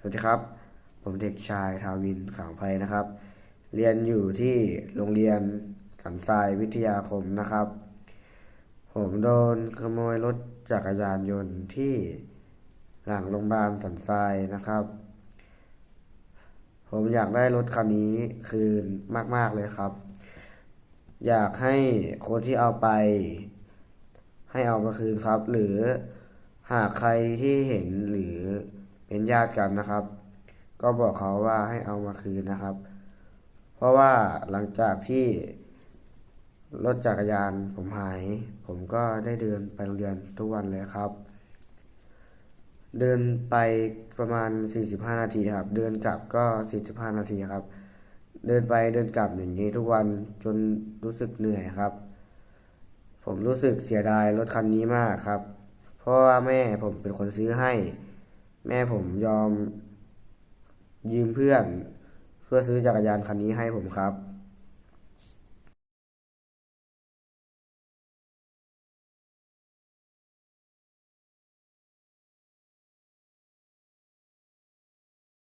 สวัสดีครับ ผมเด็กชายทาวินขางไพนะครับ เรียนอยู่ที่โรงเรียนสันทรายวิทยาคมนะครับ ผมโดนขโมยรถจักรยานยนต์ที่หลังโรงพยาบาลสันทรายนะครับ ผมอยากได้รถคันนี้คืนมาก ๆ เลยครับ อยากให้คนที่เอาไป ให้เอามาคืนครับ หรือหากใครที่เห็นหรือ เป็นญาติกันนะครับ ก็บอกเขาว่าให้เอามาคืนนะครับ เพราะว่าหลังจากที่รถจักรยานผมหาย ผมก็ได้เดินไปโรงเรียนทุกวันเลยครับ เดินไปประมาณ 45 นาทีครับ เดินกลับก็ 45 นาทีครับ เดินไปเดินกลับอย่างนี้ทุกวันจนรู้สึกเหนื่อยครับ ผมรู้สึกเสียดายรถคันนี้มากครับ เพราะว่าแม่ผมเป็นคนซื้อให้ แม่ผมยอมยืมเพื่อน เพื่อซื้อจักรยานคันนี้ให้ผมครับ